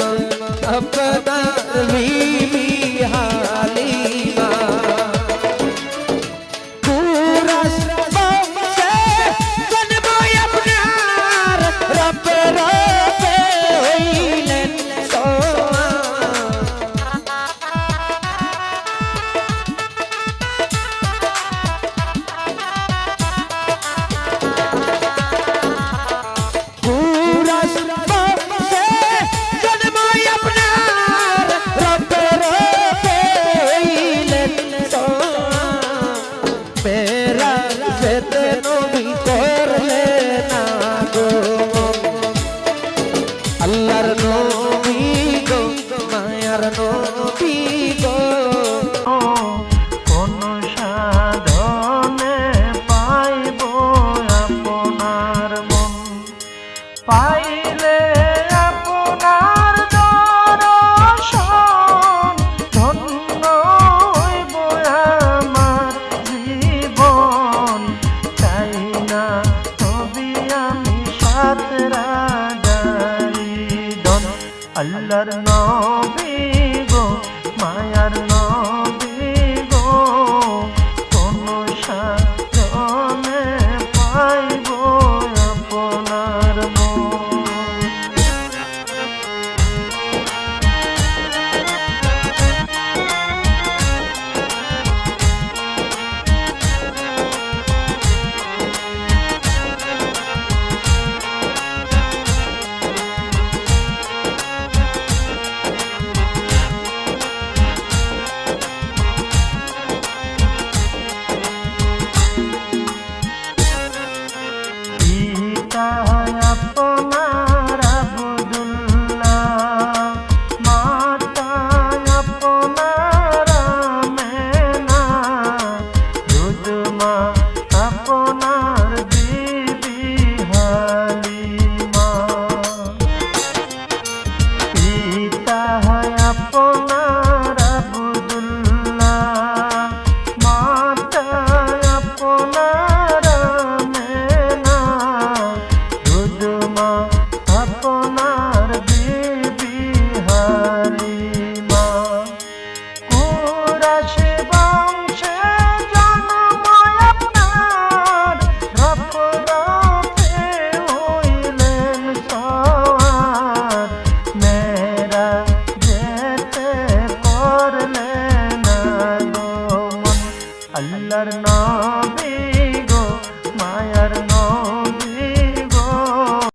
मर्म अपना भी हाली চরণ আল্লাহর নবী গো মায়ার হবে